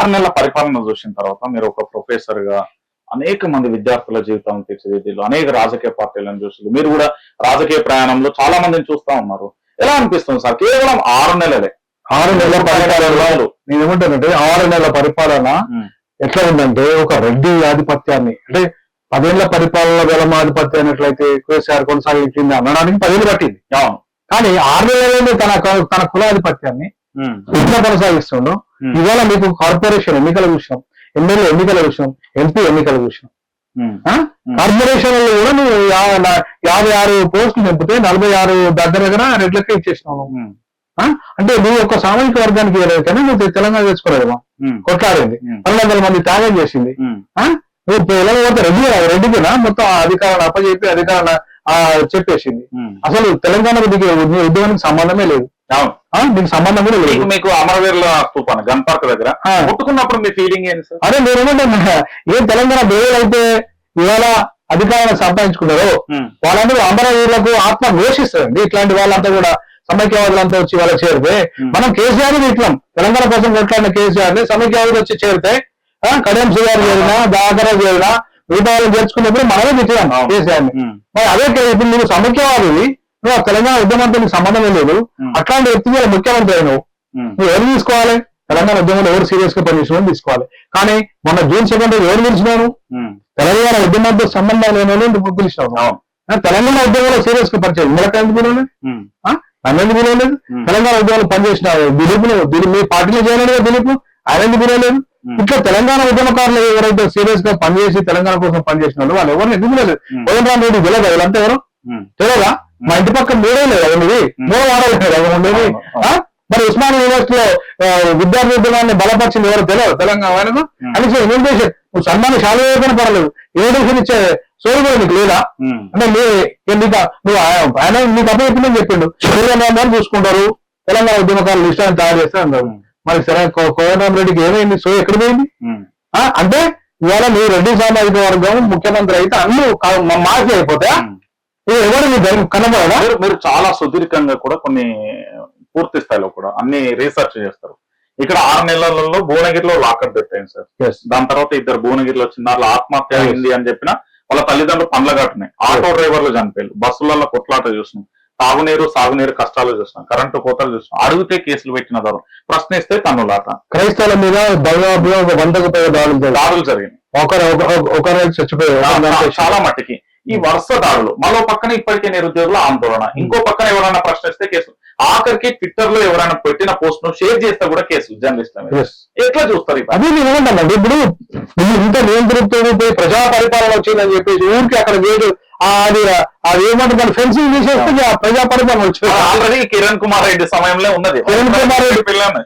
ఆరు నెలల పరిపాలన చూసిన తర్వాత మీరు ఒక ప్రొఫెసర్గా అనేక మంది విద్యార్థుల జీవితాలను తీర్చిదిద్దారు అనేక రాజకీయ పార్టీలను చూసి మీరు కూడా రాజకీయ ప్రయాణంలో చాలా మందిని చూస్తా ఉన్నారు. ఎలా అనిపిస్తుంది సార్? కేవలం ఆరు నెలలే. ఆరు నెలల పరిపాలన. నేను ఏమంటానంటే ఆరు నెలల పరిపాలన ఎట్లా ఉందంటే ఒక రెడ్డి ఆధిపత్యాన్ని అంటే పదేళ్ళ పరిపాలన గల ఆధిపత్యాన్ని ఎట్లయితే కేసీఆర్ కొనసాగించింది అనడానికి పదేళ్ళు పట్టింది. అవును. కానీ ఆరు నెలలనే తన తన కులాధిపత్యాన్ని ఎట్లా కొనసాగిస్తుండో. ఇవాళ మీకు కార్పొరేషన్ ఎన్నికల విషయం ఎమ్మెల్యే ఎన్నికల విషయం ఎంపీ ఎన్నికల విషయం ఆ? Hmm. కార్పొరేషన్లలో కూడా నువ్వు నా- యాభై ఆరు పోస్టులు నింపితే నలభై ఆరు దగ్గర దగ్గర రెడ్లకే ఇచ్చేసినావు? అంటే నువ్వు ఒక సామాజిక వర్గానికి ఇవ్వలేదు కానీ నువ్వు తెలంగాణ తెచ్చుకోలేదమ్మా ఉమ్, కొట్లాడింది పన్నెండు వందల మంది త్యాగం చేసింది? నువ్వు పోతే రెడ్డి రెడ్డికినా మొత్తం ఆ అధికారాన్ని అప్పచెప్పి అధికారాన్ని చెప్పేసింది. అసలు తెలంగాణకు దిగే ఉద్య- ఉద్యమానికి సంబంధమే లేదు? దీనికి సంబంధం కూడా లేదు. మీకు అమరవీరుల గన్ పార్క్ దగ్గర. ముట్టుకున్నప్పుడు మీ ఫీలింగ్ ఏంటి సార్? అదే ఏ తెలంగాణ అయితే ఇవాళ అధికారాన్ని సంపాదించుకున్నారో వాళ్ళందరూ అమరవీరులకు ఆత్మ ఘోషిస్తారండి. ఇట్లాంటి వాళ్ళంతా కూడా సమైక్యవాదులంతా వచ్చి వాళ్ళకి చేరితే. మనం కేసీఆర్ ఇట్లాం తెలంగాణ కోసం కొట్లాడిన కేసీఆర్ని సమైక్యవాదులు వచ్చి చేరితే కడియం శ్రీగారు చేరినా దాకరా చేరినా మిగతా వాళ్ళని చేర్చుకున్నప్పుడు మనమే తిట్టాం. కేసీఆర్ని మరి అదే ఇప్పుడు నువ్వు సమైక్యవాదివి నువ్వు ఆ తెలంగాణ ఉద్యమంతో నీకు సంబంధమే లేదు. అట్లాంటి వ్యక్తి మీద ముఖ్యమంత్రి అయినావు? నువ్వు ఎవరు తీసుకోవాలి? తెలంగాణ ఉద్యమంలో ఎవరు సీరియస్గా పనిచేసిన తీసుకోవాలి. కానీ మొన్న జూన్ సెకండ్ ఎవరు పిలిచినాను తెలంగాణ ఉద్యమంతో సంబంధం లేని వాళ్ళు పిలిచినావు? తెలంగాణ ఉద్యమంలో సీరియస్గా పరిచయం మిగతా ఎందుకు పిలవలేదు? ఉమ్, ఆ? నన్ను ఎందుకు పిలవలేదు. తెలంగాణ ఉద్యమంలో పనిచేసిన దిలీప్ దిలీప్ మీ పార్టీలో చేయలేదు దిలీప్ ఆయన ఎందుకు పిలవలేదు. ఇట్లా తెలంగాణ ఉద్యమకారులు ఎవరైతే సీరియస్గా పనిచేసి తెలంగాణ కోసం పనిచేసిన వాళ్ళు వాళ్ళు ఎవరిని ఎందుకు పిలవలేదు? Hmm. కోదండరాం రెడ్డి తెలియదు వీళ్ళంతా ఎవరు? తెలియదా మా ఇంటి పక్కన మూడే లేదా ఉండేది మూడు వాడాలి కదా ఉండేది? మరి ఉస్మాన్ యూనివర్సిటీలో ఆ, విద్యార్థి ఉద్యమాన్ని బలపరిచింది ఎవరు తెలియదు? తెలంగాణ. అని ఇన్విటేషన్ నువ్వు సన్మాన శాల వేయకుండా పర్లేదు. ఇన్విటేషన్ ఇచ్చే సోరు కూడా నీకు లేదా? అంటే నీకు నువ్వు ఆయన- ఆయన నీకు అప్పచెప్పిందని చెప్పిండు. సూర్యనారాయణ చూసుకుంటారు. తెలంగాణ ఉద్యమకారులు లిస్టాన్ని తయారు చేస్తే అన్నారు మరి సరే కోదండరాం రెడ్డికి ఏమైంది? సో ఎక్కడ పోయింది? అంటే ఇవాళ మీ రెడ్డి సామాజిక వర్గం ముఖ్యమంత్రి అయితే అన్ని కా- మా- మార్చి అయిపోతాయా ఎవరు కనబడదా మీరు చాలా సుదీర్ఘంగా కూడా కొన్ని పూర్తి స్థాయిలో కూడా అన్ని రీసెర్చ్ చేస్తారు. ఇక్కడ ఆరు నెలలలో భువనగిరిలో లాకర్ అయింది సార్. దాని తర్వాత ఇద్దరు భువనగిరిలో చిన్నారులు ఆత్మహత్య. అయింది అని చెప్పిన వాళ్ళ తల్లిదండ్రులు పండ్ల కట్టున్నాయి ఆటో డ్రైవర్లు చనిపోయారు. బస్సులలో కొట్లాట చూసినాం తాగునీరు సాగునీరు కష్టాలు చూసినాం కరెంటు కోతలు చూసినాం అడిగితే కేసులు పెట్టిన ధరం ప్రశ్నిస్తే తన్నులాట. క్రైస్తవుల మీద దాదాపుగా ఒక వందకు పైగా దాడులు జరిగాయి. దాడులు జరిగినాయి. ఒకరు ఒక- ఒక- ఒకరు చచ్చిపోయారు. చాలా మట్టికి. ఈ వరుస దాడులు మరో పక్కన ఇప్పటికే నిరుద్యోగుల ఆందోళన. ఇంకో పక్కన ఎవరైనా ప్రశ్నిస్తే కేసు. ఆఖరికి ట్విట్టర్లో ఎవరైనా పెట్టిన పోస్ట్ను షేర్ చేస్తే కూడా కేసు. జర్నలిస్ట్. ఎట్లా చూస్తారు? అది నేను ఏమంటానండి ఇప్పుడు ఇంత నియంత్రితో పోయి ప్రజా పరిపాలన వచ్చిందని చెప్పేసి ఊరికి అక్కడ వేడు అది అది ఏమంటారు ఫెన్సింగ్ తీసేస్తే ప్రజా పరిపాలన వచ్చింది. ఆల్రెడీ కిరణ్ కుమార్ రెడ్డి సమయంలో ఉన్నది. కిరణ్ కుమార్ రెడ్డి పిల్లని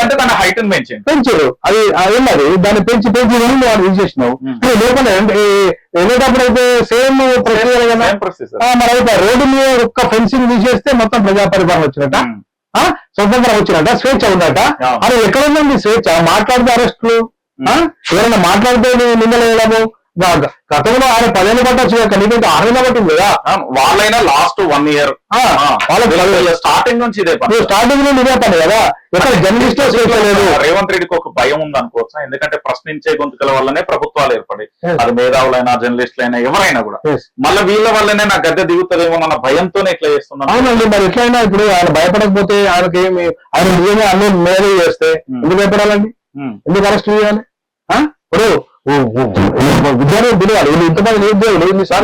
అంటే తన హైట్ పెంచింది పెంచారు. అది ఏమది దాన్ని పెంచి పెంచి రెండు వాడు తీసేసినావు Hmm. నువ్వు లేకుండా వెళ్ళేటప్పుడు అయితే సేమ్ ప్రక్రియ కదా? మరి అయితే రోడ్డు మీద ఒక్క ఫెన్సింగ్ తీసేస్తే మొత్తం ప్రజా పరిపాలన వచ్చినట్ట? స్వతంత్రం వచ్చినట్ట? స్వేచ్ఛ ఉందట. అది ఎక్కడ ఉందండి స్వేచ్ఛ? మాట్లాడితే అరెస్టులు ఆ? ఎవరైనా మాట్లాడితే నిందలేయడము గ- గతంలో ఆయన పదేళ్ళు పట్టచ్చు నీకంటే ఆరు నెలలు పట్టింది కదా. వాళ్ళైనా లాస్ట్ వన్ ఇయర్ ఆ, వాళ్ళకి స్టార్టింగ్ నుంచి ఇదే పని. స్టార్టింగ్ నుండి ఇదే పని కదా. ఎక్కడ జర్నలిస్ట్ రేవంత్ రెడ్డికి ఒక భయం ఉంది అనుకోవచ్చా ఎందుకంటే ప్రశ్నించే గొంతుకల వల్లనే ప్రభుత్వాలు ఏర్పడి. అది మేధావులైనా జర్నలిస్టులైనా ఎవరైనా కూడా. మళ్ళీ వీళ్ళ వల్లనే నా గద్దె దిగుతుందేమో అన్న భయంతోనే ఇట్లా చేస్తున్నాను అవునండి మరి ఎట్లయినా ఇప్పుడు ఆయన భయపడకపోతే ఆయనకి ఏమి ఆయన నిజంగా అన్ని మేలు చేస్తే Hmm. ఎందుకు భయపడాలండి? ఉమ్. ఎందుకు అరెస్ట్ చేయాలి? ఆ? ఇప్పుడు విద్యార్థులు తెలియాలి వీళ్ళు ఇంతమంది నిరుద్యోగులు ఇన్నిసార్లు